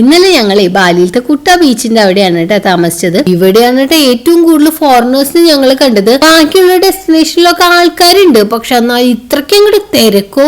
ഇന്നലെ ഞങ്ങൾ ബാലിയിലത്തെ കുട്ട ബീച്ചിന്റെ അവിടെയാണ് കേട്ടോ താമസിച്ചത്. ഇവിടെയാണ് കേട്ടോ ഏറ്റവും കൂടുതൽ ഫോറിനേഴ്സിന് ഞങ്ങൾ കണ്ടത്. ബാക്കിയുള്ള ഡെസ്റ്റിനേഷനിലൊക്കെ ആൾക്കാരുണ്ട്. പക്ഷെ എന്നാൽ ഇത്രയ്ക്കും കൂടി തിരക്കോ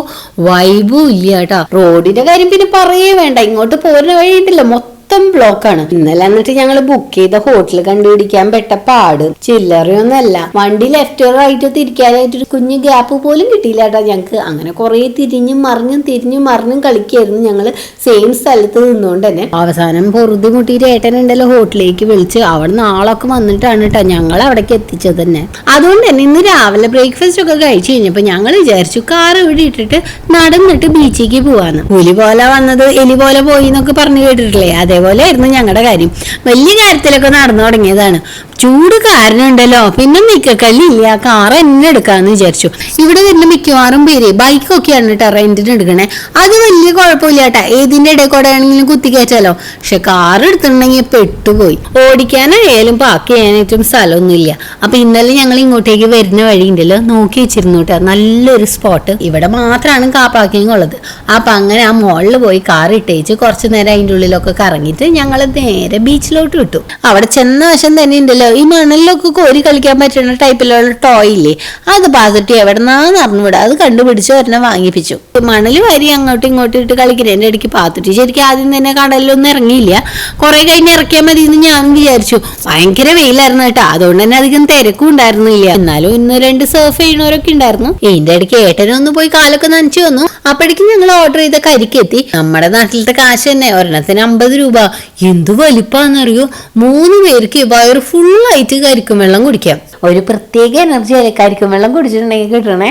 വൈബോ ഇല്ല കേട്ടോ. റോഡിന്റെ കാര്യം പിന്നെ പറയേ വേണ്ട. ഇങ്ങോട്ട് പോരുന്ന വഴിയുണ്ടല്ലോ. മൊത്തം ബ്ലോക്കാണ് ഇന്നലെ എന്നിട്ട് ഞങ്ങൾ ബുക്ക് ചെയ്ത ഹോട്ടൽ കണ്ടുപിടിക്കാൻ പെട്ട പാട്. ചില്ലറയൊന്നല്ല വണ്ടി ലെഫ്റ്റ് റൈറ്റ് തിരിക്കാനായിട്ട് ഒരു കുഞ്ഞു ഗ്യാപ്പ് പോലും കിട്ടിയില്ല കേട്ടോ ഞങ്ങൾക്ക് അങ്ങനെ കുറെ തിരിഞ്ഞും മറിഞ്ഞും തിരിഞ്ഞും മറിഞ്ഞും കളിക്കായിരുന്നു ഞങ്ങൾ സെയിം സ്ഥലത്ത് നിന്നുകൊണ്ട് തന്നെ. അവസാനം പൊറുതി മുട്ടിയിട്ട് ഏട്ടനുണ്ടല്ലോ ഹോട്ടലിലേക്ക് വിളിച്ച് അവിടെ ആളൊക്കെ വന്നിട്ടാണ് കേട്ടോ ഞങ്ങൾ അവിടേക്ക് എത്തിച്ചത് തന്നെ. അതുകൊണ്ട് തന്നെ ഇന്ന് രാവിലെ ബ്രേക്ക്ഫാസ്റ്റ് ഒക്കെ കഴിച്ചു കഴിഞ്ഞപ്പോൾ ഞങ്ങൾ വിചാരിച്ചു കാർ ഇവിടെ ഇട്ടിട്ട് നടന്നിട്ട് ബീച്ചിലേക്ക് പോവാന്ന്. പുലി പോലെ വന്നത് എലി പോലെ പോയി എന്നൊക്കെ പറഞ്ഞു കേട്ടിട്ടില്ലേ? അതേപോലെ ആയിരുന്നു ഞങ്ങളുടെ കാര്യം. വലിയ കാര്യത്തിലൊക്കെ നടന്നു തുടങ്ങിയതാണ്. ചൂട് കാരണമുണ്ടല്ലോ. പിന്നെ നിക്കക്കല്ലില്ല കാർ എന്നെ എടുക്കാന്ന് വിചാരിച്ചു. ഇവിടെ വരുന്ന മിക്കവാറും പേര് ബൈക്കൊക്കെയാണ് കേട്ടോ റെന്റിന് എടുക്കണേ. അത് വലിയ കുഴപ്പമില്ല കേട്ടാ ഏതിന്റെ ഇടയിൽ കൂടെ ആണെങ്കിലും കുത്തി കയറ്റാലോ. പക്ഷെ കാർ എടുത്തിട്ടുണ്ടെങ്കിൽ പെട്ടുപോയി. ഓടിക്കാനായാലും പാക്ക് ചെയ്യാനായിട്ടും സ്ഥലമൊന്നുമില്ല. അപ്പൊ ഇന്നലെ ഞങ്ങൾ ഇങ്ങോട്ടേക്ക് വരുന്ന വഴി ഉണ്ടല്ലോ നോക്കി വെച്ചിരുന്നു കേട്ടോ നല്ലൊരു സ്പോട്ട് ഇവിടെ മാത്രമാണ് കാ പാക്കിങ് ഉള്ളത്. അപ്പൊ അങ്ങനെ ആ മോളിൽ പോയി കാർ ഇട്ടേച്ച് കുറച്ചു നേരം അതിന്റെ ഉള്ളിലൊക്കെ കറങ്ങിയിട്ട് ഞങ്ങൾ നേരെ ബീച്ചിലോട്ട് വിട്ടു. അവിടെ ചെന്ന വശം തന്നെ ഉണ്ടല്ലോ ഈ മണലിലൊക്കെ കോരി കളിക്കാൻ പറ്റുന്ന ടൈപ്പിലുള്ള ടോയ് ഇല്ലേ? അത് പാതിട്ട് എവിടെന്നാന്ന് അറിഞ്ഞുവിടുക അത് കണ്ടുപിടിച്ച് ഒരെണ്ണം വാങ്ങിപ്പിച്ചു. മണൽ വരി അങ്ങോട്ടും ഇങ്ങോട്ടും ഇട്ട് കളിക്കുന്നതിന്റെ ഇടയ്ക്ക് പാത്തിട്ട്. ശരിക്കും ആദ്യം തന്നെ കടലിലൊന്നും ഇറങ്ങിയില്ല. കുറെ കഴിഞ്ഞ് ഇറക്കിയാൽ മതി എന്ന് ഞാൻ വിചാരിച്ചു. ഭയങ്കര വെയിലായിരുന്നു കേട്ടോ. അതുകൊണ്ട് തന്നെ അധികം തിരക്കും ഉണ്ടായിരുന്നില്ല. എന്നാലും ഇന്ന് രണ്ട് സർഫ് ചെയ്യണവരൊക്കെ ഉണ്ടായിരുന്നു. ഇതിന്റെ ഇടയ്ക്ക് ഏട്ടനൊന്ന് പോയി കാലൊക്കെ നനച്ചു വന്നു. അപ്പോഴേക്കും ഞങ്ങൾ ഓർഡർ ചെയ്ത കരിക്കെത്തി നമ്മുടെ നാട്ടിലത്തെ കാശ് തന്നെ. ഒരെണ്ണത്തിന് അമ്പത് രൂപ. എന്ത് വലിപ്പാന്നറിയോ? മൂന്ന് പേർക്ക് വയറ് ഫുള്ളായിട്ട് വെള്ളം കുടിക്കാം. ഒരു പ്രത്യേക എനർജി കരിക്കും വെള്ളം കുടിച്ചിട്ടുണ്ടെങ്കിൽ കിട്ടണേ.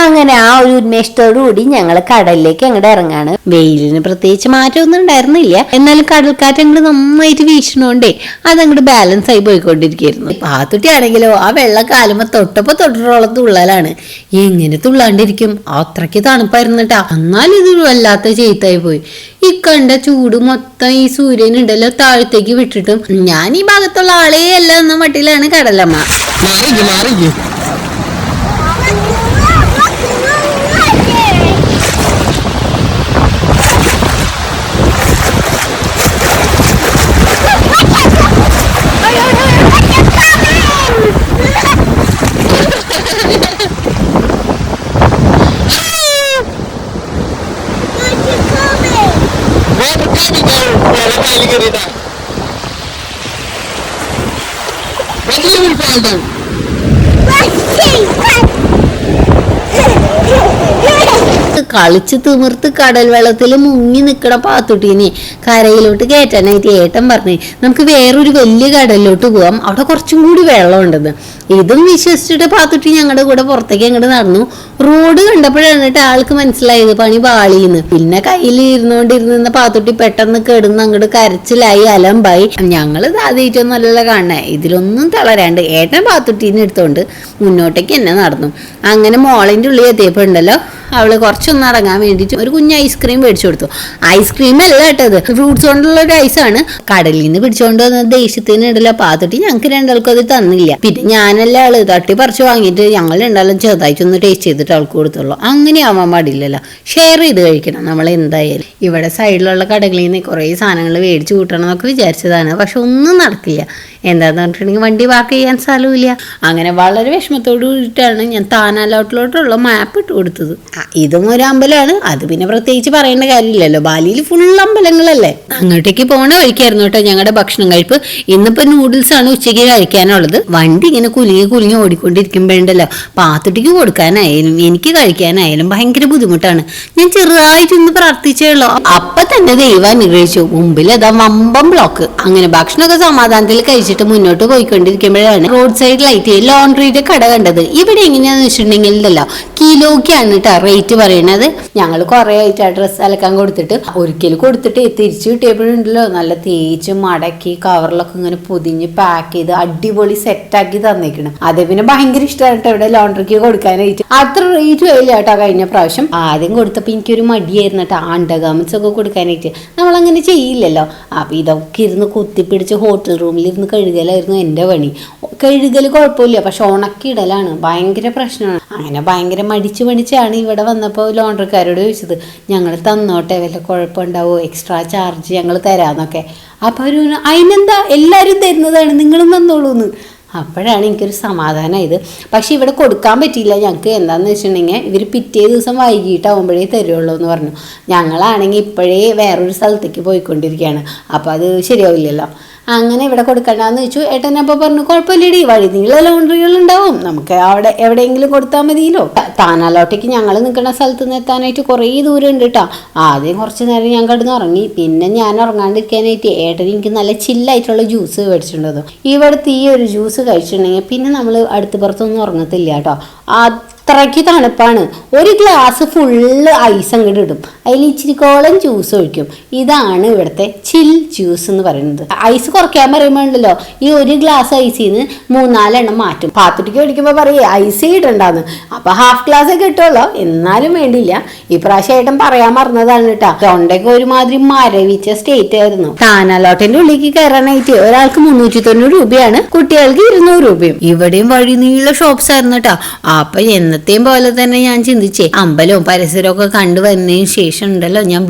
അങ്ങനെ ആ ഒരു ഉന്മേഷത്തോടുകൂടി ഞങ്ങൾ കടലിലേക്ക് അങ്ങോട്ട് ഇറങ്ങാണ്. വെയിലിന് പ്രത്യേകിച്ച് മാറ്റമൊന്നും ഉണ്ടായിരുന്നില്ല. എന്നാലും കടൽക്കാറ്റ് അങ്ങോട്ട് നന്നായിട്ട് വീശണോണ്ടേ അതങ്ങോട്ട് ബാലൻസ് ആയി പോയിക്കൊണ്ടിരിക്കുകയായിരുന്നു പാത്തുട്ടി ആണെങ്കിലോ ആ വെള്ളം കാലുമ്പോ തൊട്ടപ്പോ തൊട്ടിട്ടോളം തുള്ളലാണ്. എങ്ങനെ തുള്ളാണ്ടിരിക്കും? അത്രയ്ക്ക് തണുപ്പായിരുന്നിട്ടാ. എന്നാലും ഇതൊരു വല്ലാത്ത ചെയ്ത്തായി പോയി. ഈ കണ്ട ചൂട് മൊത്തം ഈ സൂര്യൻ ഉണ്ടല്ലോ താഴത്തേക്ക് വിട്ടിട്ടും. ഞാൻ ഈ ഭാഗത്തുള്ള ആളേ അല്ല എന്ന മട്ടിലാണ് കടലമ്മ. മാറിക്ക് മാറിക്ക് വെള്ളം കയ്യിൽ കയറിയതാ വലിയ വിൽപ്പാണ്ടോ കളിച്ച് തിമിർത്ത് കടൽ വെള്ളത്തിൽ മുങ്ങി നിൽക്കണ പാത്തുട്ടീനെ കരയിലോട്ട് കയറ്റാനായിട്ട് ഏട്ടൻ പറഞ്ഞു. നമുക്ക് വേറൊരു വലിയ കടലിലോട്ട് പോവാം. അവിടെ കുറച്ചും കൂടി വെള്ളം ഉണ്ടെന്ന് ഇതും വിശ്വസിച്ചിട്ട് പാത്തുട്ടി ഞങ്ങളുടെ കൂടെ പുറത്തേക്ക് അങ്ങോട്ട് നടന്നു. റോഡ് കണ്ടപ്പോഴാണ് ആൾക്ക് മനസ്സിലായത് പണി പാളിന്ന്. പിന്നെ കയ്യിൽ ഇരുന്നോണ്ടിരുന്ന പാത്തുട്ടി പെട്ടെന്ന് കെടുന്ന് അങ്ങോട്ട് കരച്ചിലായി അലമ്പായി. ഞങ്ങൾ സാധിച്ചൊന്നും അല്ലല്ലോ കാണണേ. ഇതിലൊന്നും തളരാണ്ട് ഏട്ടൻ പാത്തുട്ടീനെ എടുത്തോണ്ട് മുന്നോട്ടേക്ക് എന്നെ നടന്നു. അങ്ങനെ മോളിന്റെ ഉള്ളിൽ എത്തിയപ്പോ ഉണ്ടല്ലോ അവൾ കുറച്ചൊന്ന് ഇറങ്ങാൻ വേണ്ടിയിട്ട് ഒരു കുഞ്ഞ് ഐസ്ക്രീം മേടിച്ചു കൊടുത്തു. ഐസ്ക്രീം അല്ല കേട്ടത് ഫ്രൂട്ട്സ് കൊണ്ടുള്ള ഒരു ഐസാണ് കടലിൽ നിന്ന് പിടിച്ചോണ്ട് വന്ന ദേഷ്യത്തിന് ഇടല്ലോ പാത്തിട്ട് ഞങ്ങൾക്ക് രണ്ടാൾക്കും അത് തന്നില്ല. പിന്നെ ഞാനല്ല ആൾ തട്ടി പറിച്ച് വാങ്ങിയിട്ട് ഞങ്ങൾ രണ്ടാളും ചെറുതായിട്ടൊന്ന് ടേസ്റ്റ് ചെയ്തിട്ട് ആൾക്ക് കൊടുത്തുള്ളൂ. അങ്ങനെ ആവാൻ പാടില്ലല്ലോ ഷെയർ ചെയ്ത് കഴിക്കണം. നമ്മൾ എന്തായാലും. ഇവിടെ സൈഡിലുള്ള കടകളിൽ നിന്ന് കുറേ സാധനങ്ങൾ മേടിച്ചു കൂട്ടണം എന്നൊക്കെ വിചാരിച്ചതാണ്. പക്ഷെ ഒന്നും നടക്കില്ല. എന്താന്ന് പറഞ്ഞിട്ടുണ്ടെങ്കിൽ വണ്ടി വാക്ക് ചെയ്യാൻ സ്ഥലമില്ല അങ്ങനെ വളരെ വിഷമത്തോട് കൂടിയിട്ടാണ് ഞാൻ താനാലോട്ടിലോട്ടുള്ള മാപ്പ് ഇട്ട് കൊടുത്തത്. ഇതും ഒരു അമ്പലമാണ്. അത് പിന്നെ പ്രത്യേകിച്ച് പറയേണ്ട കാര്യമില്ലല്ലോ. ബാലിയിൽ ഫുൾ അമ്പലങ്ങളല്ലേ? അങ്ങോട്ടേക്ക് പോണ വഴിക്കായിരുന്നു കേട്ടോ ഞങ്ങളുടെ ഭക്ഷണം കഴിപ്പ്. ഇന്നിപ്പോ നൂഡിൽസ് ആണ് ഉച്ചയ്ക്ക് കഴിക്കാനുള്ളത്. വണ്ടി ഇങ്ങനെ കുലുങ്ങി കുലുങ്ങി ഓടിക്കൊണ്ടിരിക്കുമ്പോഴുണ്ടല്ലോ. പാത്തുട്ടിക്ക് കൊടുക്കാനായാലും എനിക്ക് കഴിക്കാനായാലും ഭയങ്കര ബുദ്ധിമുട്ടാണ്. ഞാൻ ചെറുതായിട്ട് ഇന്ന് പ്രാർത്ഥിച്ചേ ഉള്ളൂ. അപ്പൊ തന്നെ ദൈവം അനുഗ്രഹിച്ചു. മുമ്പിൽ അതാ വമ്പം ബ്ലോക്ക് അങ്ങനെ ഭക്ഷണമൊക്കെ സമാധാനത്തിൽ കഴിച്ചിട്ട് മുന്നോട്ട് പോയിക്കൊണ്ടിരിക്കുമ്പോഴാണ് റോഡ് സൈഡ് ലൈറ്റ് ലോണ്ടറിയുടെ കട കണ്ടത്. ഇവിടെ എങ്ങനെയാന്ന് വെച്ചിട്ടുണ്ടെങ്കിൽ കിലോക്കാണ് കേട്ടോ റേറ്റ് പറയണത്. ഞങ്ങൾ കുറെ ആയിട്ട് ഡ്രസ്സ് അലക്കാൻ കൊടുത്തിട്ട് ഒരിക്കൽ കൊടുത്തിട്ട് തിരിച്ചു കിട്ടിയപ്പോഴുണ്ടല്ലോ നല്ല തേച്ച് മടക്കി കവറിലൊക്കെ ഇങ്ങനെ പൊതിഞ്ഞ് പാക്ക് ചെയ്ത് അടിപൊളി സെറ്റാക്കി തന്നേക്കണം. അത് പിന്നെ ഭയങ്കര ഇഷ്ടമാണ് കേട്ടോ ഇവിടെ ലോണ്ടറിക്ക് കൊടുക്കാനായിട്ട്. അത്ര റേറ്റ് ആയില്ല കേട്ടോ കഴിഞ്ഞ പ്രാവശ്യം. ആദ്യം കൊടുത്തപ്പോൾ എനിക്കൊരു മടിയായിരുന്നു കേട്ടോ അണ്ടർഗാർമെന്റ്സ് ഒക്കെ കൊടുക്കാനായിട്ട്. നമ്മളങ്ങനെ ചെയ്യില്ലല്ലോ. അപ്പോൾ ഇതൊക്കെ ഇരുന്ന് കുത്തിപ്പിടിച്ച് ഹോട്ടൽ റൂമിൽ ഇരുന്ന് കഴുകലായിരുന്നു എന്റെ പണി. കഴുകൽ കുഴപ്പമില്ല പക്ഷെ ഉണക്കിയിടലാണ്. ഭയങ്കര പ്രശ്നമാണ്. അങ്ങനെ ഭയങ്കര മടിച്ച് മടിച്ചാണ് ഇവിടെ വന്നപ്പോൾ ലോണ്ടറിക്കാരോട് ചോദിച്ചത് ഞങ്ങൾ തന്നോട്ടെ വല്ല കുഴപ്പമുണ്ടാവോ? എക്സ്ട്രാ ചാർജ് ഞങ്ങൾ തരാമെന്നൊക്കെ അപ്പോൾ അവർ അതിനെന്താ? എല്ലാവരും തരുന്നതാണ് നിങ്ങളും തന്നോളൂ എന്ന് അപ്പോഴാണ് എനിക്കൊരു സമാധാനമായത്. പക്ഷേ ഇവിടെ കൊടുക്കാൻ പറ്റിയില്ല. ഞങ്ങൾക്ക് എന്താണെന്ന് വെച്ചിട്ടുണ്ടെങ്കിൽ ഇവർ പിറ്റേ ദിവസം വൈകിട്ടാവുമ്പോഴേ തരുള്ളൂ എന്ന് പറഞ്ഞു. ഞങ്ങളാണെങ്കിൽ ഇപ്പോഴേ വേറൊരു സ്ഥലത്തേക്ക് പോയിക്കൊണ്ടിരിക്കുകയാണ്. അപ്പോൾ അത് ശരിയാവില്ലല്ലോ. അങ്ങനെ ഇവിടെ കൊടുക്കണ്ടെന്ന് ചോദിച്ചു. ഏട്ടൻ അപ്പോൾ പറഞ്ഞു കുഴപ്പമില്ലടി വഴി നീള ലോണ്ടറികൾ ഉണ്ടാവും നമുക്ക് അവിടെ എവിടെയെങ്കിലും കൊടുത്താൽ മതിയല്ലോ. താനാലോട്ടേക്ക് ഞങ്ങൾ നിൽക്കുന്ന സ്ഥലത്ത് നിന്ന് എത്താനായിട്ട് കുറേ ദൂരം ഉണ്ട് കേട്ടോ ആദ്യം കുറച്ച് നേരം ഞാൻ കിടന്ന് ഉറങ്ങി. പിന്നെ ഞാൻ ഉറങ്ങാണ്ടിരിക്കാനായിട്ട് ഏട്ടൻ എനിക്ക് നല്ല ചില്ലായിട്ടുള്ള ജ്യൂസ് മേടിച്ചിട്ടുണ്ടോ ഇവിടുത്തെ ഈ ഒരു ജ്യൂസ് കഴിച്ചിട്ടുണ്ടെങ്കിൽ പിന്നെ നമ്മൾ അടുത്ത് പുറത്തൊന്നും ഉറങ്ങത്തില്ല കേട്ടോ അത്രയ്ക്ക് തണുപ്പാണ്. ഒരു ഗ്ലാസ് ഫുള്ള് ഐസ് അങ്ങോട്ട് ഇടും. അതിൽ ഇച്ചിരിക്കോളം ജ്യൂസ് ഒഴിക്കും. ഇതാണ് ഇവിടുത്തെ ചിൽ ജ്യൂസ് എന്ന് പറയുന്നത്. ഐസ് കുറയ്ക്കാൻ പറയുമ്പോഴല്ലോ ഈ ഒരു ഗ്ലാസ് ഐസിൽ നിന്ന് മൂന്നാലെണ്ണം മാറ്റും. പാത്തുട്ടിക്ക് മേടിക്കുമ്പോൾ പറയേ ഐസ് ഇടണ്ടാന്ന്. അപ്പോൾ ഹാഫ് ഗ്ലാസ് കിട്ടുമല്ലോ എന്നാലും വേണ്ടിയില്ല ഈ പ്രാവശ്യം ഏട്ടൻ പറയാൻ മറന്നതാണ് കേട്ടോ. തൊണ്ടയ്ക്ക് ഒരുമാതിരി മരവിച്ച സ്റ്റേറ്റ് ആയിരുന്നു. താനാലോട്ടിന്റെ ഉള്ളിലേക്ക് കയറാനായിട്ട് ഒരാൾക്ക് മുന്നൂറ്റി തൊണ്ണൂറ് രൂപയാണ് കുട്ടികൾക്ക് ഇരുന്നൂറ് രൂപയും. ഇവിടെയും വഴി നീള ഷോപ്സ് ആയിരുന്നു കേട്ടോ. അപ്പൊ എന്നത്തെയും പോലെ തന്നെ ഞാൻ ചിന്തിച്ചേ അമ്പലവും പരിസരവും ഒക്കെ കണ്ടു വന്നതിന് ശേഷം ഉണ്ടല്ലോ ഞാൻ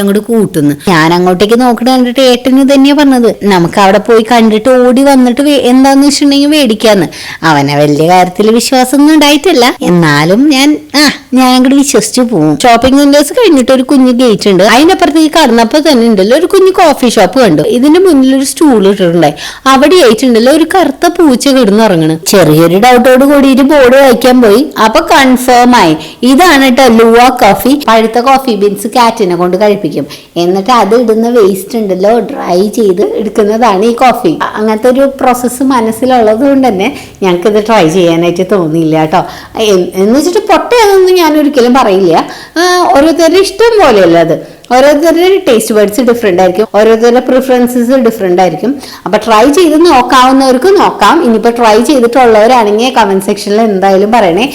അങ്ങോട്ട് കൂട്ടുന്നു. ഞാൻ അങ്ങോട്ടേക്ക് നോക്കണ കണ്ടിട്ട് ഏട്ടന് തന്നെയാ പറഞ്ഞത്. നമുക്ക് അവിടെ പോയി കണ്ടിട്ട് ഓടി വന്നിട്ട് എന്താന്ന് വെച്ചിട്ടുണ്ടെങ്കിൽ മേടിക്കാന്ന് അവനെ വലിയ കാര്യത്തിൽ വിശ്വാസമൊന്നും ഉണ്ടായിട്ടില്ല. എന്നാലും ഞാൻ ആ ഞാൻ അങ്ങോട്ട് വിശ്വസിച്ചു പോകും ഷോപ്പിംഗ് സെന്റേഴ്സ് കഴിഞ്ഞിട്ട് ഒരു കുഞ്ഞു ഗേറ്റ് ഉണ്ട്. അതിനപ്പുറത്തേക്ക് കടന്നപ്പോ തന്നെ ഉണ്ടല്ലോ ഒരു കുഞ്ഞു കോഫി ഷോപ്പ് കണ്ടു. ഇതിന്റെ മുന്നിൽ ഒരു സ്റ്റൂൾ ഇട്ടിട്ടുണ്ടായി. അവിടെ ആയിട്ടുണ്ടല്ലോ ഒരു കറുത്ത പൂച്ച കിടന്നുറങ്ങണ് ചെറിയൊരു ഡൗട്ടോട് കൂടിയിട്ട് ബോർഡ് വായിക്കാൻ പോയി. അപ്പൊ കൺഫേം ആയി. ഇതാണ് കേട്ടോ ലുവ കോഫി പഴുത്ത കോഫി ബീൻസ് കാറ്റിനെ കൊണ്ട് കഴിപ്പിക്കും. എന്നിട്ട് അത് ഇടുന്ന വേസ്റ്റ് ഉണ്ടല്ലോ ഡ്രൈ ചെയ്ത് എടുക്കുന്നതാണ് ഈ കോഫി അങ്ങനത്തെ ഒരു പ്രോസസ്സ് മനസ്സിലുള്ളത് കൊണ്ട് തന്നെ ഞങ്ങൾക്ക് ഇത് ട്രൈ ചെയ്യാനായിട്ട് തോന്നിയില്ല കേട്ടോ എന്ന് വെച്ചിട്ട് പൊട്ടയതൊന്നും ഞാൻ ഒരിക്കലും പറയില്ല. ഓരോരുത്തരുടെ ഇഷ്ടം പോലെയല്ല അത്. ഓരോരുത്തരുടെ ടേസ്റ്റ് വേർഡ്സ് ഡിഫറെന്റ് ആയിരിക്കും. ഓരോരുത്തരുടെ പ്രിഫറൻസസ് ഡിഫറെന്റ് ആയിരിക്കും. അപ്പോൾ ട്രൈ ചെയ്ത് നോക്കാവുന്നവർക്ക് നോക്കാം. ഇനിയിപ്പോൾ ട്രൈ ചെയ്തിട്ടുള്ളവരാണെങ്കിൽ കമന്റ് സെക്ഷനിൽ എന്തായാലും പറയണേ.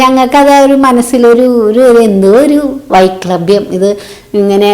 ഞങ്ങൾക്കത് ഒരു മനസ്സിലൊരു ഒരു എന്തോ ഒരു വൈക്ലഭ്യം ഇത് ഇങ്ങനെ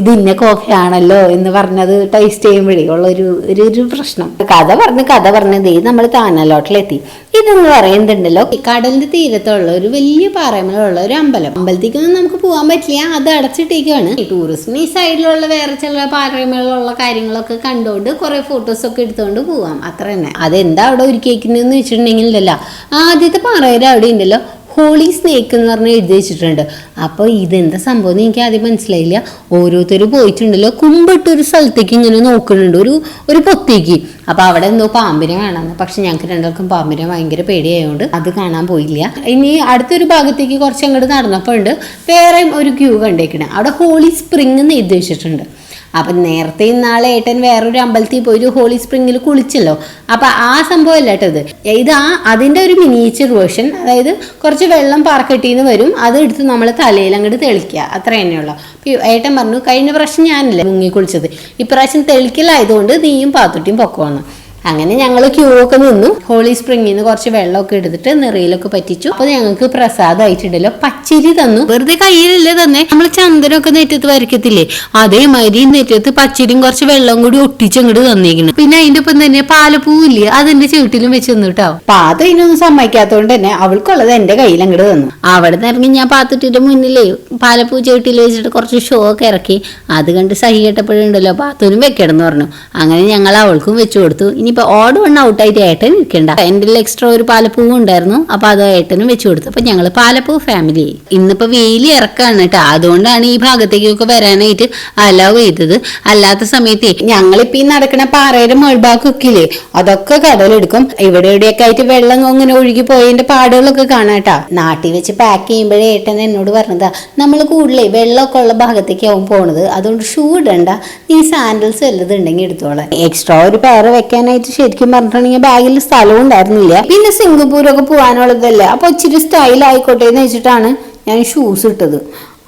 ഇത് ഇന്ന കോഫി ആണല്ലോ എന്ന് പറഞ്ഞത് ടേസ്റ്റ് ചെയ്യുമ്പോഴേ ഉള്ള ഒരു ഒരു പ്രശ്നം. കഥ പറഞ്ഞ് കഥ പറഞ്ഞത് നമ്മൾ താനലോട്ടിലെത്തി. ഇതെന്ന് പറയുന്നുണ്ടല്ലോ കടലിന്റെ തീരത്തുള്ള ഒരു വലിയ പാറമലുള്ള ഒരു അമ്പലം. അമ്പലത്തേക്കൊന്നും നമുക്ക് പോകാൻ പറ്റില്ല അത് അടച്ചിട്ടേക്കാണ് ടൂറിസ്റ്റിന് ഈ സൈഡിലുള്ള വേറെ ചില പാറമേലുള്ള കാര്യങ്ങളൊക്കെ കണ്ടുകൊണ്ട് കുറെ ഫോട്ടോസ് ഒക്കെ എടുത്തുകൊണ്ട് പോവാം. അത്ര തന്നെ അതെന്താ അവിടെ ഒരുക്കിയേക്കുന്നതെന്ന് വെച്ചിട്ടുണ്ടെങ്കിൽ ഇല്ലല്ലോ ആദ്യത്തെ പാറയുടെ അവിടെ ഉണ്ടല്ലോ ഹോളി സ്നേക്ക് എന്ന് പറഞ്ഞ് എഴുതി വെച്ചിട്ടുണ്ട് അപ്പോൾ ഇതെന്താ സംഭവം എന്ന് എനിക്ക് ആദ്യം മനസ്സിലായില്ല. ഓരോരുത്തർ പോയിട്ടുണ്ടല്ലോ. കുമ്പിട്ട് ഒരു സ്ഥലത്തേക്ക് ഇങ്ങനെ നോക്കുന്നുണ്ട്. ഒരു ഒരു പൊത്തേക്ക്. അപ്പോൾ അവിടെ എന്തോ പാമ്പിനെ കാണാന്ന്. പക്ഷെ ഞങ്ങൾക്ക് രണ്ടാൾക്കും പാമ്പിനെ ഭയങ്കര പേടിയായതുകൊണ്ട് അത് കാണാൻ പോയില്ല. ഇനി അടുത്തൊരു ഭാഗത്തേക്ക് കുറച്ച് അങ്ങോട്ട് നടന്നപ്പോൾ ഉണ്ട് വേറെ ഒരു ക്യൂ കണ്ടേക്കണേ. അവിടെ ഹോളി സ്പ്രിങ് എന്ന് എഴുതി വെച്ചിട്ടുണ്ട് അപ്പം നേരത്തെ ഇന്നാളെ ഏട്ടൻ വേറൊരു അമ്പലത്തിൽ പോയി ഒരു ഹോളി സ്പ്രിങ്ങിൽ കുളിച്ചല്ലോ. അപ്പം ആ സംഭവം അല്ല കേട്ടത് ഇത് ആ അതിന്റെ ഒരു മിനിയേച്ചർ വേർഷൻ അതായത് കുറച്ച് വെള്ളം പാറക്കെട്ടിന്ന് വരും അത് എടുത്ത് നമ്മൾ തലയിൽ അങ്ങോട്ട് തെളിക്കുക. അത്ര തന്നെയുള്ളൂ ഏട്ടൻ പറഞ്ഞു കഴിഞ്ഞ പ്രാവശ്യം ഞാനല്ലേ മുങ്ങി കുളിച്ചത്. ഇപ്രാവശ്യം തെളിക്കലായതുകൊണ്ട് നീയും പാത്തുട്ടിയും പൊക്കമാണ് അങ്ങനെ ഞങ്ങൾ ക്യൂ ഒക്കെ നിന്നു. ഹോളി സ്പ്രിങ്ങിൽ നിന്ന് കുറച്ച് വെള്ളമൊക്കെ എടുത്തിട്ട് നിറയിലൊക്കെ പറ്റിച്ചു. അപ്പൊ ഞങ്ങൾക്ക് പ്രസാദമായിട്ടുണ്ടല്ലോ പച്ചരി തന്നു. വെറുതെ കയ്യിലല്ലേ തന്നെ. നമ്മൾ ചന്ദനമൊക്കെ നെറ്റത്ത് വരയ്ക്കത്തില്ലേ? അതേമാതിരി നെറ്റത്ത് പച്ചരിയും കുറച്ച് വെള്ളം കൂടി ഒട്ടിച്ചങ്ങോട്ട് തന്നിരിക്കണം പിന്നെ അതിന്റെ ഒപ്പം തന്നെ പാലപ്പൂവില്ലേ? അതെന്റെ ചുവട്ടിലും വെച്ച് തന്നു കേട്ടോ പാത ഇതിനൊന്നും സമ്മതിക്കാത്തതുകൊണ്ട് തന്നെ അവൾക്കുള്ളത് എന്റെ കയ്യിൽ അങ്ങോട്ട് തന്നു. അവിടെ നിന്ന് ഇറങ്ങി ഞാൻ പാത്തിട്ടിന്റെ മുന്നിലേ പാലപ്പൂ ചുവട്ടിൽ വെച്ചിട്ട് കുറച്ച് ഷോ ഒക്കെ ഇറക്കി. അത് കണ്ട് സഹി കെട്ടപ്പോഴുണ്ടല്ലോ പാത്തൂനും വെക്കണം എന്ന് പറഞ്ഞു. അങ്ങനെ ഞങ്ങൾ അവൾക്കും വെച്ചു കൊടുത്തു. ഇനിയിപ്പോ ഓട് വണ്ണം ഔട്ടായിട്ട് ഏട്ടൻ നിൽക്കണ്ട എന്റെ എക്സ്ട്രാ ഒരു പാലപ്പൂവ് ഉണ്ടായിരുന്നു. അപ്പൊ അത് ഏട്ടനും വെച്ചു കൊടുത്തു. അപ്പൊ ഞങ്ങൾ പാലപ്പൂ ഫാമിലി ഇന്നിപ്പോ വെയിൽ ഇറക്കാണ് കേട്ടോ. അതുകൊണ്ടാണ് ഈ ഭാഗത്തേക്കൊക്കെ വരാനായിട്ട് അലവ് ചെയ്തത്. അല്ലാത്ത സമയത്ത് ഞങ്ങളിപ്പോ ഈ നടക്കണ പാറയുടെ മുൾഭാഗമൊക്കെ ഇല്ലേ അതൊക്കെ കടലെടുക്കും. ഇവിടെ ഇവിടെയൊക്കെ ആയിട്ട് വെള്ളം ഇങ്ങനെ ഒഴുകി പോയതിന്റെ പാടുകളൊക്കെ കാണാട്ടാ നാട്ടിൽ വെച്ച് പാക്ക് ചെയ്യുമ്പോഴേ ഏട്ടൻ എന്നോട് പറഞ്ഞതാ നമ്മൾ കൂടുതലേ വെള്ളമൊക്കെ ഉള്ള ഭാഗത്തേക്കാവും പോണത്. അതുകൊണ്ട് ഷൂ ഇടണ്ട. നീ സാൻഡൽസ് വല്ലതും ഉണ്ടെങ്കിൽ എടുത്തോളാം. എക്സ്ട്രാ ഒരു പേർ വെക്കാനായിട്ട് ശരിക്കും പറഞ്ഞിട്ടുണ്ടെങ്കിൽ ബാഗിൽ സ്ഥലവും ഉണ്ടായിരുന്നില്ല. പിന്നെ സിംഗപ്പൂരൊക്കെ പോകാനുള്ളതല്ലേ അപ്പൊ ഇച്ചിരി സ്റ്റൈൽ ആയിക്കോട്ടെ എന്ന് വെച്ചിട്ടാണ് ഞാൻ ഷൂസ് ഇട്ടത്.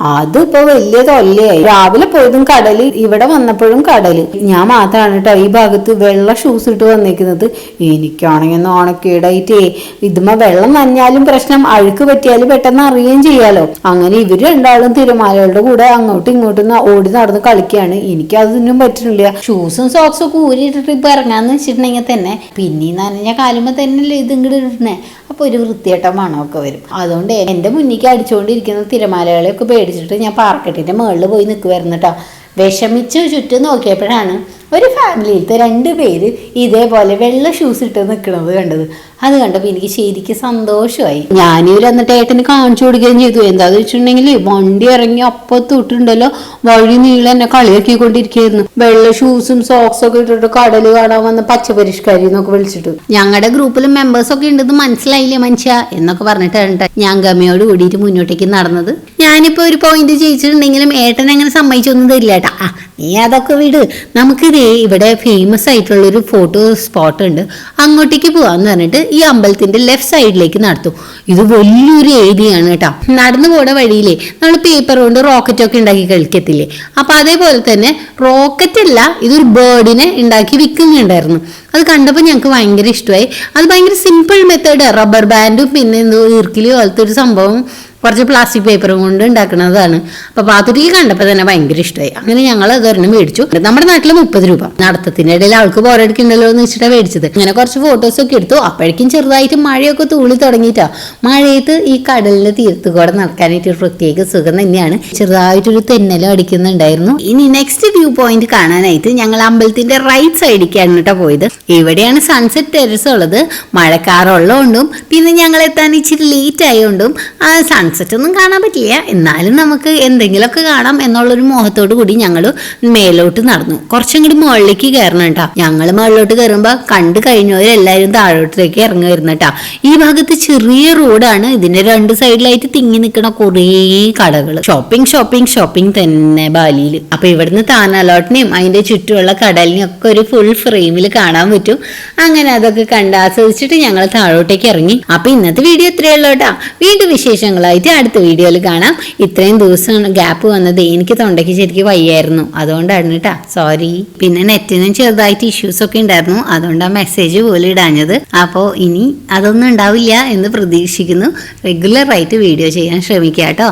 അതിപ്പോ വലിയ തൊല്ലയായി രാവിലെ പോയതും കടൽ ഇവിടെ വന്നപ്പോഴും കടൽ. ഞാൻ മാത്രമാണ് കേട്ടോ ഈ ഭാഗത്ത് വെള്ള ഷൂസ് ഇട്ട് വന്നേക്കുന്നത്. എനിക്കാണെങ്കിൽ നാണക്കേടായിട്ടേ ഇതുമ വെള്ളം നനഞ്ഞാലും പ്രശ്നം അഴുക്ക് പറ്റിയാലും പെട്ടെന്ന് അറിയുകയും ചെയ്യാലോ. അങ്ങനെ ഇവർ രണ്ടാളും തിരുമാലകളുടെ കൂടെ അങ്ങോട്ടും ഇങ്ങോട്ടും ഓടി നടന്ന് കളിക്കുകയാണ്. എനിക്ക് അതൊന്നും പറ്റുന്നില്ല ഷൂസും സോക്സും ഒക്കെ ഊരിയിട്ടിട്ട് ഇപ്പൊ ഇറങ്ങാന്ന് വെച്ചിട്ടുണ്ടെങ്കിൽ തന്നെ പിന്നെ നനഞ്ഞ കാലുമ്പോ തന്നെയല്ലേ ഇത് ഇങ്ങോട്ട് ഇടണേ അപ്പൊ ഒരു വൃത്തിയേട്ട മണമൊക്കെ വരും. അതുകൊണ്ട് എന്റെ മുന്നിക്ക് അടിച്ചുകൊണ്ടിരിക്കുന്ന തിരമാലകളെയൊക്കെ പേടിച്ചിട്ട് ഞാൻ പാർക്കറ്റിന്റെ മുകളിൽ പോയി നിൽക്കുമായിരുന്നു കേട്ടോ വിഷമിച്ച് ചുറ്റും നോക്കിയപ്പോഴാണ് ഒരു ഫാമിലിയിലത്തെ രണ്ട് പേര് ഇതേപോലെ വെള്ള ഷൂസ് ഇട്ട് നിൽക്കുന്നത് കണ്ടത്. അത് കണ്ടപ്പോൾ എനിക്ക് ശരിക്കും സന്തോഷമായി. ഞാനിവർ എന്നിട്ട് ഏട്ടന് കാണിച്ചു കൊടുക്കുകയും ചെയ്തു. എന്താന്ന് വെച്ചിട്ടുണ്ടെങ്കിൽ വണ്ടി ഇറങ്ങി അപ്പം തൊട്ടുണ്ടല്ലോ വഴി നീളെ എന്നെ കളിയാക്കിക്കൊണ്ടിരിക്കുകയായിരുന്നു. വെള്ള ഷൂസും സോക്സും ഒക്കെ ഇട്ടിട്ട് കടൽ കാണാൻ വന്ന പച്ചപരിഷ്കാരി എന്നൊക്കെ വിളിച്ചിട്ട്. ഞങ്ങളുടെ ഗ്രൂപ്പിൽ മെമ്പേഴ്സ് ഒക്കെ ഉണ്ടെന്ന് മനസ്സിലായില്ലേ മനുഷ്യ? എന്നൊക്കെ പറഞ്ഞിട്ടാണ് ഞാൻ ഗമയോട് കൂടിയിട്ട് മുന്നോട്ടേക്ക് നടന്നത്. ഞാനിപ്പോ ഒരു പോയിന്റ് ജയിച്ചിട്ടുണ്ടെങ്കിലും ഏട്ടൻ അങ്ങനെ സമ്മതിച്ചൊന്നും തരില്ല ഏട്ടാ നീ അതൊക്കെ വിട്. നമുക്കിതേ ഇവിടെ ഫേമസ് ആയിട്ടുള്ള ഒരു ഫോട്ടോ സ്പോട്ട് ഉണ്ട്. അങ്ങോട്ടേക്ക് പോവാന്ന് പറഞ്ഞിട്ട് ഈ അമ്പലത്തിന്റെ ലെഫ്റ്റ് സൈഡിലേക്ക് നടത്തും ഇത് വലിയൊരു ഏരിയയാണ് കേട്ടോ. നടന്നു പോണ വഴിയിലേ നമ്മൾ പേപ്പർ കൊണ്ട് റോക്കറ്റ് ഒക്കെ ഉണ്ടാക്കി കളിക്കത്തില്ലേ? അപ്പൊ അതേപോലെ തന്നെ റോക്കറ്റ് അല്ല ഇതൊരു ബേർഡിനെ ഉണ്ടാക്കി വിൽക്കുന്നുണ്ടായിരുന്നു. അത് കണ്ടപ്പോൾ ഞങ്ങൾക്ക് ഭയങ്കര ഇഷ്ടമായി. അത് ഭയങ്കര സിമ്പിൾ മെത്തേഡ് റബ്ബർ ബാൻഡും പിന്നെ എന്തോ ഈർക്കിലി പോലത്തെ ഒരു സംഭവം കുറച്ച് പ്ലാസ്റ്റിക് പേപ്പറും കൊണ്ട് ഉണ്ടാക്കുന്നതാണ്. അപ്പൊ പാത്തുട്ടിക്ക് കണ്ടപ്പോൾ തന്നെ ഭയങ്കര ഇഷ്ടമായി അങ്ങനെ ഞങ്ങൾ അതൊരെണ്ണം മേടിച്ചു. നമ്മുടെ നാട്ടിൽ മുപ്പത് രൂപ. നടത്തത്തിന്റെ ഇടയിൽ ആൾക്ക് ബോറടിക്കണ്ടല്ലോ എന്ന് വെച്ചിട്ടാണ് മേടിച്ചത്. അങ്ങനെ കുറച്ച് ഫോട്ടോസ് ഒക്കെ എടുത്തു. അപ്പോഴേക്കും ചെറുതായിട്ട് മഴയൊക്കെ തൂളി തുടങ്ങിയിട്ടാ. മഴയത്ത് ഈ കടലിന്റെ തീരത്ത് കൂടെ നടക്കാനായിട്ട് ഒരു പ്രത്യേക സുഖം തന്നെയാണ്. ചെറുതായിട്ടൊരു തെന്നലും അടിക്കുന്നുണ്ടായിരുന്നു. ഇനി നെക്സ്റ്റ് വ്യൂ പോയിന്റ് കാണാനായിട്ട് ഞങ്ങൾ അമ്പലത്തിന്റെ റൈറ്റ് സൈഡിലേക്കാണ് കേട്ടോ പോയത്. ഇവിടെയാണ് സൺസെറ്റ് ടെറസ് ഉള്ളത്. മഴക്കാറുള്ളതുകൊണ്ടും പിന്നെ ഞങ്ങൾ എത്താൻ ഇച്ചിരി ലേറ്റ് ആയതുകൊണ്ടും ആ സൺസെറ്റ് ഒന്നും കാണാൻ പറ്റില്ല. എന്നാലും നമുക്ക് എന്തെങ്കിലുമൊക്കെ കാണാം എന്നുള്ളൊരു മോഹത്തോടു കൂടി ഞങ്ങൾ മേലോട്ട് നടന്നു. കുറച്ചും കൂടി മുകളിലേക്ക് കയറണം കേട്ടോ. ഞങ്ങൾ മുകളിലോട്ട് കയറുമ്പോൾ കണ്ടു കഴിഞ്ഞവരെല്ലാവരും താഴോട്ടേക്ക് ഇറങ്ങി വരുന്ന കേട്ടോ. ഈ ഭാഗത്ത് ചെറിയ റോഡാണ്. ഇതിന്റെ രണ്ട് സൈഡിലായിട്ട് തിങ്ങി നിൽക്കുന്ന കുറേ കടകൾ ഷോപ്പിംഗ് ഷോപ്പിംഗ് ഷോപ്പിംഗ് തന്നെ ബാലിയിൽ അപ്പൊ ഇവിടുന്ന് താനാലോട്ടിനെയും അതിന്റെ ചുറ്റുമുള്ള കടലിനെയും ഒക്കെ ഒരു ഫുൾ ഫ്രെയിമിൽ കാണാൻ പറ്റും. അങ്ങനെ അതൊക്കെ കണ്ട് ആസ്വദിച്ചിട്ട് ഞങ്ങൾ താഴോട്ടേക്ക് ഇറങ്ങി. അപ്പൊ ഇന്നത്തെ വീഡിയോ ഇത്രയേ ഉള്ളൂ കേട്ടോ. വീണ്ടും വിശേഷങ്ങളായിട്ട് അടുത്ത വീഡിയോയിൽ കാണാം. ഇത്രയും ദിവസം ഗ്യാപ്പ് വന്നത് എനിക്ക് തൊണ്ടയ്ക്ക് ശരിക്കും വയ്യായിരുന്നു. അതുകൊണ്ടാണ് കേട്ടാ സോറി പിന്നെ നെറ്റിനും ചെറുതായിട്ട് ഇഷ്യൂസ് ഒക്കെ ഉണ്ടായിരുന്നു. അതുകൊണ്ട് ആ മെസ്സേജ് പോലും ഇടാഞ്ഞത്. അപ്പോൾ ഇനി അതൊന്നും ഉണ്ടാവില്ല എന്ന് പ്രതീക്ഷിക്കുന്നു. റെഗുലർ ആയിട്ട് വീഡിയോ ചെയ്യാൻ ശ്രമിക്കാം കേട്ടോ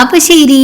അപ്പോൾ ശരി.